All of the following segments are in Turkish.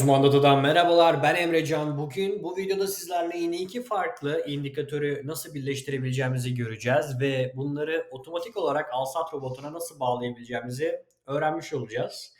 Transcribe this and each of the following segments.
Uzman Data'dan merhabalar. Ben Emrecan. Bugün bu videoda sizlerle yine iki farklı indikatörü nasıl birleştirebileceğimizi göreceğiz ve bunları otomatik olarak Alsat robotuna nasıl bağlayabileceğimizi öğrenmiş olacağız.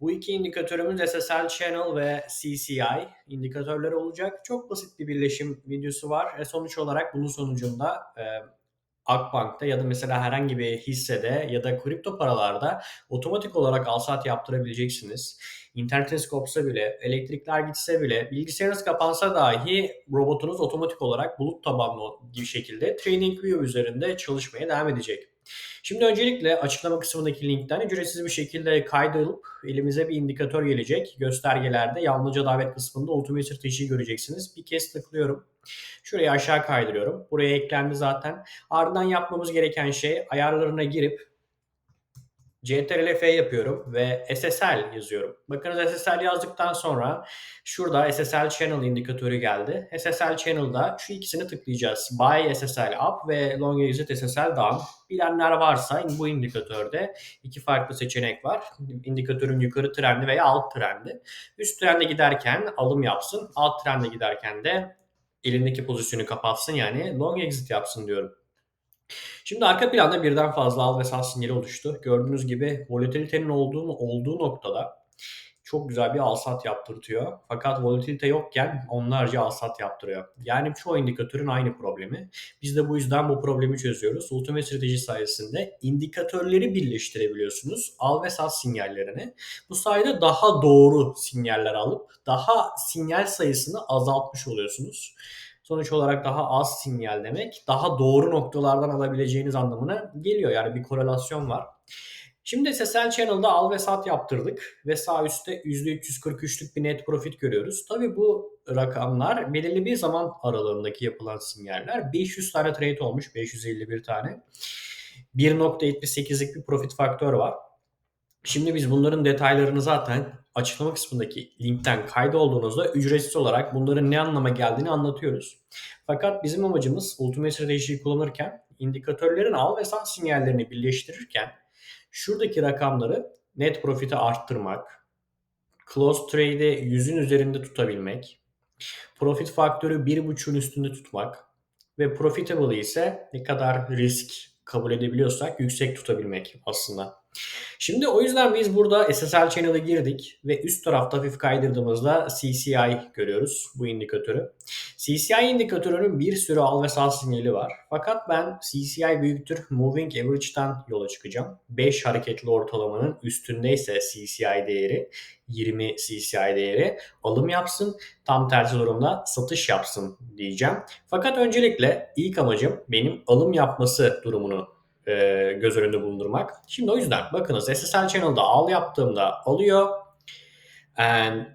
Bu iki indikatörümüz SSL Channel ve CCI indikatörleri olacak. Çok basit bir birleşim videosu var. E sonuç olarak bunun sonucunda e, Akbank'ta ya da mesela herhangi bir hissede ya da kripto paralarda otomatik olarak alsat yaptırabileceksiniz. İnternetiniz kopsa bile, elektrikler gitse bile, bilgisayarınız kapansa dahi robotunuz otomatik olarak bulut tabanlı bir şekilde TradingView üzerinde çalışmaya devam edecek. Şimdi öncelikle açıklama kısmındaki linkten ücretsiz bir şekilde kaydolup elimize bir indikatör gelecek. Göstergelerde yalnızca davet kısmında Ultimate Strateji'yi göreceksiniz. Bir kez tıklıyorum. Şuraya aşağı kaydırıyorum. Buraya eklendi zaten. Ardından yapmamız gereken şey ayarlarına girip CTRL-F yapıyorum ve SSL yazıyorum. Bakınız SSL yazdıktan sonra şurada SSL Channel indikatörü geldi. SSL Channel'da şu ikisini tıklayacağız. Buy SSL Up ve Long Exit SSL Down. Bilenler varsa bu indikatörde iki farklı seçenek var. İndikatörün yukarı trendi veya alt trendi. Üst trende giderken alım yapsın. Alt trende giderken de elindeki pozisyonu kapatsın yani long exit yapsın diyorum. Şimdi arka planda birden fazla al ve sat sinyali oluştu. Gördüğünüz gibi volatilitenin olduğu, olduğu noktada çok güzel bir alsat yaptırtıyor. Fakat volatilite yokken onlarca alsat yaptırıyor. Yani çoğu indikatörün aynı problemi. Biz de bu yüzden bu problemi çözüyoruz. Ultimate strateji sayesinde indikatörleri birleştirebiliyorsunuz. Al ve sat sinyallerini. Bu sayede daha doğru sinyaller alıp daha sinyal sayısını azaltmış oluyorsunuz. Sonuç olarak daha az sinyal demek daha doğru noktalardan alabileceğiniz anlamına geliyor. Yani bir korelasyon var. Şimdi SSL Channel'da al ve sat yaptırdık ve sağ üstte %343'lük bir net profit görüyoruz. Tabi bu rakamlar belirli bir zaman aralığındaki yapılan sinyaller. 500 tane trade olmuş, 551 tane. 1.78'lik bir profit faktör var. Şimdi biz bunların detaylarını zaten açıklama kısmındaki linkten kaydolduğunuzda ücretsiz olarak bunların ne anlama geldiğini anlatıyoruz. Fakat bizim amacımız Ultimate Strateji'yi kullanırken indikatörlerin al ve sat sinyallerini birleştirirken şuradaki rakamları net profit'i arttırmak, close trade'i 100'ün üzerinde tutabilmek, profit faktörü 1.5'ün üstünde tutmak ve profitable ise ne kadar risk kabul edebiliyorsak yüksek tutabilmek aslında. Şimdi o yüzden biz burada SSL Channel'a girdik ve üst tarafta hafif kaydırdığımızda CCI görüyoruz bu indikatörü. CCI indikatörünün bir sürü al ve sal sinyali var. Fakat ben CCI büyüktür Moving Average'dan yola çıkacağım. 5 hareketli ortalamanın üstündeyse CCI değeri 20 CCI değeri alım yapsın. Tam tersi durumda satış yapsın diyeceğim. Fakat öncelikle ilk amacım benim alım yapması durumunu e, göz önünde bulundurmak. Şimdi o yüzden bakınız SSL Channel'da al yaptığımda alıyor. And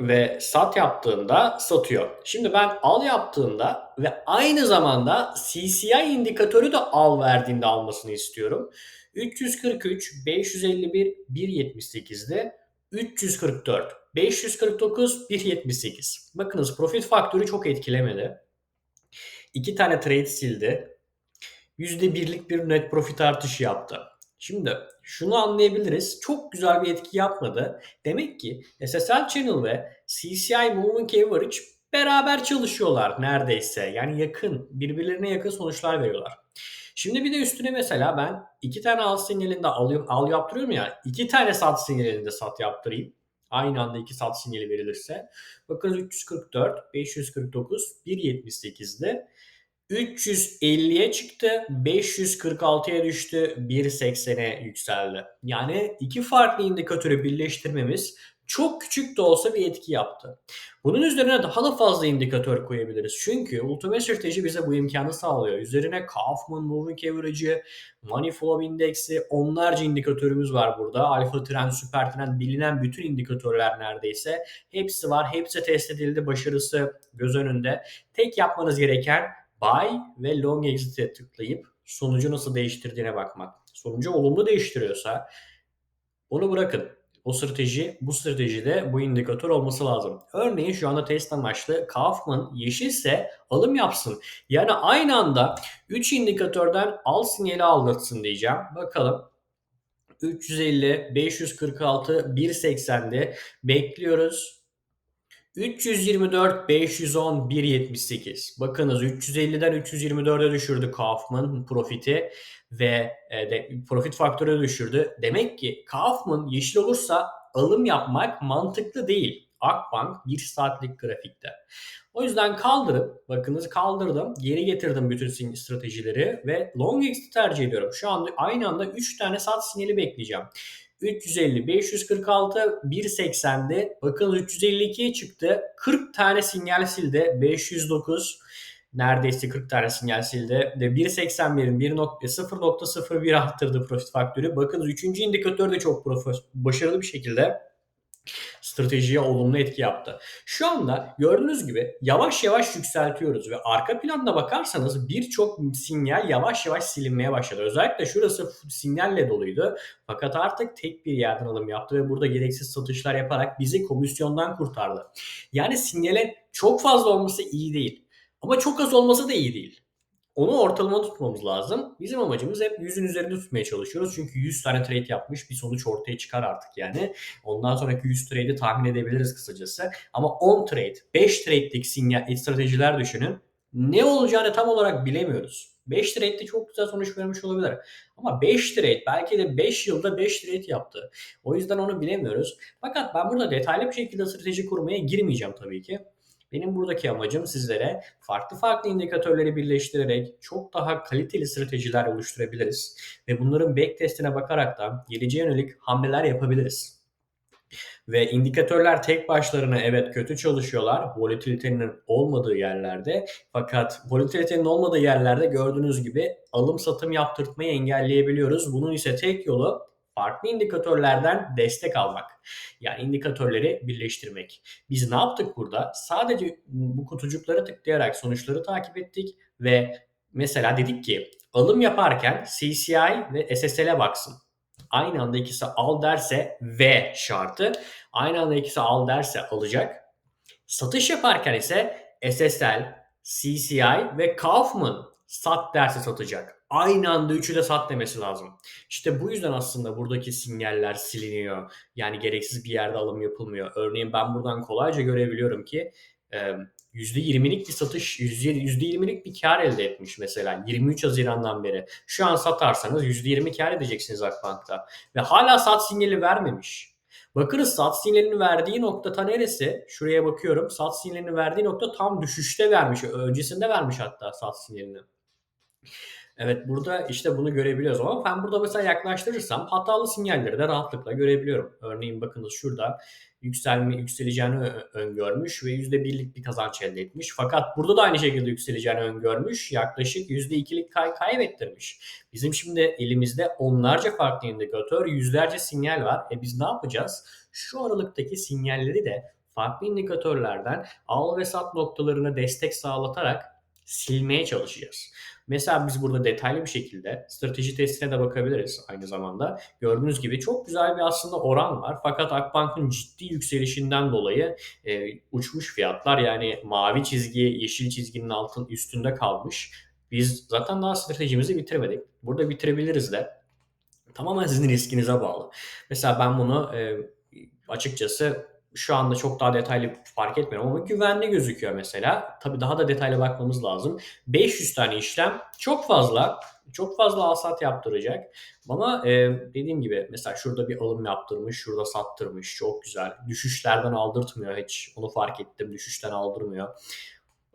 ve sat yaptığında satıyor. Şimdi ben al yaptığında ve aynı zamanda CCI indikatörü de al verdiğinde almasını istiyorum. 343, 551, 1.78'de 344, 549, 1.78. Bakınız profit faktörü çok etkilemedi. İki tane trade sildi. %1'lik bir net profit artışı yaptı. Şimdi şunu anlayabiliriz. Çok güzel bir etki yapmadı. Demek ki SSL Channel ve CCI Moving Average beraber çalışıyorlar neredeyse. Yani yakın, birbirlerine yakın sonuçlar veriyorlar. Şimdi bir de üstüne mesela ben iki tane al sinyalinde alıyorum, al yaptırıyorum ya. iki tane sat sinyalinde sat yaptırayım. Aynı anda iki sat sinyali verilirse. Bakın 344, 549, 178'de 350'ye çıktı, 546'ya düştü, 1.80'e yükseldi. Yani iki farklı indikatörü birleştirmemiz çok küçük de olsa bir etki yaptı. Bunun üzerine daha da fazla indikatör koyabiliriz. Çünkü Ultimate Strateji bize bu imkanı sağlıyor. Üzerine Kaufman Moving Average'ı, Money Flow Index'i, onlarca indikatörümüz var burada. Alpha Trend, Super Trend, bilinen bütün indikatörler neredeyse. Hepsi var. Hepsi test edildi. Başarısı göz önünde. Tek yapmanız gereken buy ve long exit'e tıklayıp sonucu nasıl değiştirdiğine bakmak. Sonucu olumlu değiştiriyorsa onu bırakın. O strateji, bu stratejide bu indikatör olması lazım. Örneğin şu anda test amaçlı Kaufman yeşilse alım yapsın. Yani aynı anda 3 indikatörden al sinyali aldırsın diyeceğim. Bakalım. 350, 546, 1.80'di. Bekliyoruz. 324, 510, 178. Bakınız 350'den 324'e düşürdü Kaufman profiti ve e, de, profit faktörü düşürdü. Demek ki Kaufman yeşil olursa alım yapmak mantıklı değil. Akbank 1 saatlik grafikte. O yüzden kaldırıp bakınız kaldırdım. Geri getirdim bütün stratejileri ve long exit tercih ediyorum. Şu anda aynı anda 3 tane sat sinyali bekleyeceğim. 350, 546, 180'de. Bakın 352'ye çıktı. 40 tane sinyal sildi. 509 neredeyse 40 tane sinyal sildi. De 1.81'in 0.01 arttırdı profit faktörü. Bakın 3. indikatör de çok başarılı bir şekilde stratejiye olumlu etki yaptı. Şu anda gördüğünüz gibi yavaş yavaş yükseltiyoruz ve arka planda bakarsanız birçok sinyal yavaş yavaş silinmeye başladı. Özellikle şurası sinyalle doluydu. Fakat artık tek bir yerden alım yaptı ve burada gereksiz satışlar yaparak bizi komisyondan kurtardı. Yani sinyalin çok fazla olması iyi değil. Ama çok az olması da iyi değil. Onu ortalama tutmamız lazım. Bizim amacımız hep 100'ün üzerinde tutmaya çalışıyoruz. Çünkü 100 tane trade yapmış bir sonuç ortaya çıkar artık yani. Ondan sonraki 100 trade'i tahmin edebiliriz kısacası. Ama 10 trade, 5 trade'lik sinyal stratejiler düşünün. Ne olacağını tam olarak bilemiyoruz. 5 trade'de çok güzel sonuç vermiş olabilir. Ama 5 trade belki de 5 yılda 5 trade yaptı. O yüzden onu bilemiyoruz. Fakat ben burada detaylı bir şekilde strateji kurmaya girmeyeceğim tabii ki. Benim buradaki amacım sizlere farklı farklı indikatörleri birleştirerek çok daha kaliteli stratejiler oluşturabiliriz. Ve bunların back testine bakarak da geleceğe yönelik hamleler yapabiliriz. Ve indikatörler tek başlarına evet kötü çalışıyorlar volatilitenin olmadığı yerlerde. Fakat volatilitenin olmadığı yerlerde gördüğünüz gibi alım satım yaptırtmayı engelleyebiliyoruz. Bunun ise tek yolu farklı indikatörlerden destek almak. Yani indikatörleri birleştirmek. Biz ne yaptık burada? Sadece bu kutucukları tıklayarak sonuçları takip ettik ve mesela dedik ki alım yaparken CCI ve SSL'e baksın. Aynı anda ikisi al derse V şartı. Aynı anda ikisi al derse alacak. Satış yaparken ise SSL, CCI ve Kaufman sat derse satacak aynı anda üçü de sat demesi lazım. İşte bu yüzden aslında buradaki sinyaller siliniyor. Yani gereksiz bir yerde alım yapılmıyor. Örneğin ben buradan kolayca görebiliyorum ki %20'lik bir satış, %20'lik bir kar elde etmiş mesela 23 Haziran'dan beri. Şu an satarsanız %20 kar edeceksiniz Akbank'ta. Ve hala sat sinyali vermemiş. Bakırız sat sinyalini verdiği nokta ta neresi? Şuraya bakıyorum. Sat sinyalini verdiği nokta tam düşüşte vermiş. Öncesinde vermiş hatta sat sinyalini. Evet burada işte bunu görebiliyoruz ama ben burada mesela yaklaştırırsam hatalı sinyalleri de rahatlıkla görebiliyorum. Örneğin bakınız şurada yükselme yükseleceğini öngörmüş ve %1'lik bir kazanç elde etmiş. Fakat burada da aynı şekilde yükseleceğini öngörmüş. Yaklaşık %2'lik kay kaybettirmiş. Bizim şimdi elimizde onlarca farklı indikatör, yüzlerce sinyal var. E biz ne yapacağız? Şu aralıktaki sinyalleri de farklı indikatörlerden al ve sat noktalarına destek sağlatarak silmeye çalışacağız. Mesela biz burada detaylı bir şekilde strateji testine de bakabiliriz aynı zamanda. Gördüğünüz gibi çok güzel bir aslında oran var. Fakat Akbank'ın ciddi yükselişinden dolayı e, uçmuş fiyatlar yani mavi çizgi yeşil çizginin altın üstünde kalmış. Biz zaten daha stratejimizi bitirmedik. Burada bitirebiliriz de. Tamamen sizin riskinize bağlı. Mesela ben bunu e, açıkçası şu anda çok daha detaylı fark etmiyorum ama güvenli gözüküyor mesela. Tabii daha da detaylı bakmamız lazım. 500 tane işlem çok fazla. Çok fazla alsat yaptıracak. Ama e, dediğim gibi mesela şurada bir alım yaptırmış, şurada sattırmış. Çok güzel. Düşüşlerden aldırtmıyor hiç. Onu fark ettim. Düşüşten aldırmıyor.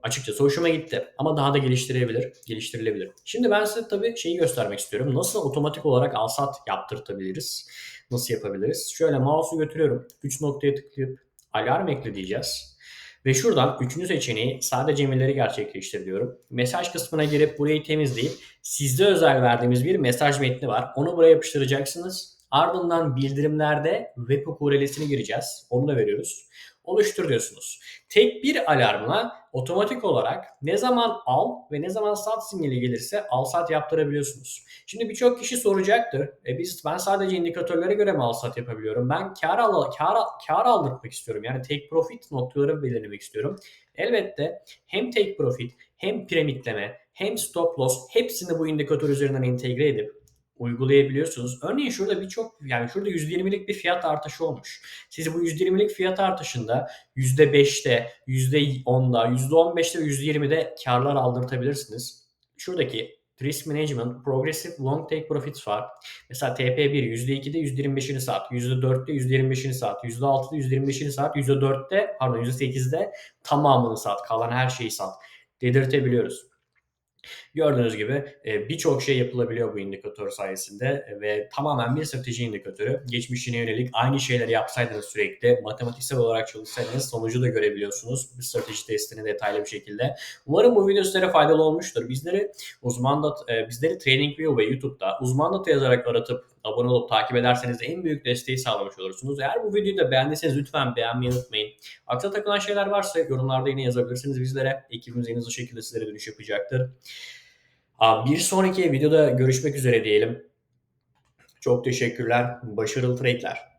Açıkçası hoşuma gitti. Ama daha da geliştirebilir, geliştirilebilir. Şimdi ben size tabii şeyi göstermek istiyorum. Nasıl otomatik olarak alsat yaptırtabiliriz? Nasıl yapabiliriz? Şöyle mouse'u götürüyorum. 3 noktaya tıklayıp alarm ekle diyeceğiz. Ve şuradan üçüncü seçeneği sadece emirleri gerçekleştir diyorum. Mesaj kısmına girip burayı temizleyip sizde özel verdiğimiz bir mesaj metni var. Onu buraya yapıştıracaksınız. Ardından bildirimlerde webhook URL'sini gireceğiz. Onu da veriyoruz oluştur diyorsunuz. Tek bir alarmla otomatik olarak ne zaman al ve ne zaman sat sinyali gelirse al sat yaptırabiliyorsunuz. Şimdi birçok kişi soracaktır. E biz ben sadece indikatörlere göre mi al sat yapabiliyorum? Ben kar al kar kar aldırmak istiyorum. Yani take profit noktaları belirlemek istiyorum. Elbette hem take profit hem piramitleme hem stop loss hepsini bu indikatör üzerinden entegre edip uygulayabiliyorsunuz. Örneğin şurada birçok yani şurada %20'lik bir fiyat artışı olmuş. Siz bu %20'lik fiyat artışında %5'te, %10'da, %15'te ve %20'de karlar aldırtabilirsiniz. Şuradaki Risk Management, Progressive Long Take Profits var. Mesela TP1 %2'de %25'ini sat, %4'te %25'ini sat, %6'da %25'ini sat, %4'te pardon %8'de tamamını sat, kalan her şeyi sat dedirtebiliyoruz. Gördüğünüz gibi e, birçok şey yapılabiliyor bu indikatör sayesinde ve tamamen bir strateji indikatörü. Geçmişine yönelik aynı şeyleri yapsaydınız sürekli matematiksel olarak çalışsaydınız sonucu da görebiliyorsunuz. Bir strateji testini detaylı bir şekilde. Umarım bu video sizlere faydalı olmuştur. Bizleri uzman e, bizleri TradingView ve YouTube'da uzman data yazarak aratıp abone olup takip ederseniz en büyük desteği sağlamış olursunuz. Eğer bu videoyu da beğendiyseniz lütfen beğenmeyi unutmayın. Aklına takılan şeyler varsa yorumlarda yine yazabilirsiniz bizlere. Ekibimiz en hızlı şekilde sizlere dönüş yapacaktır. Bir sonraki videoda görüşmek üzere diyelim. Çok teşekkürler. Başarılı trade'ler.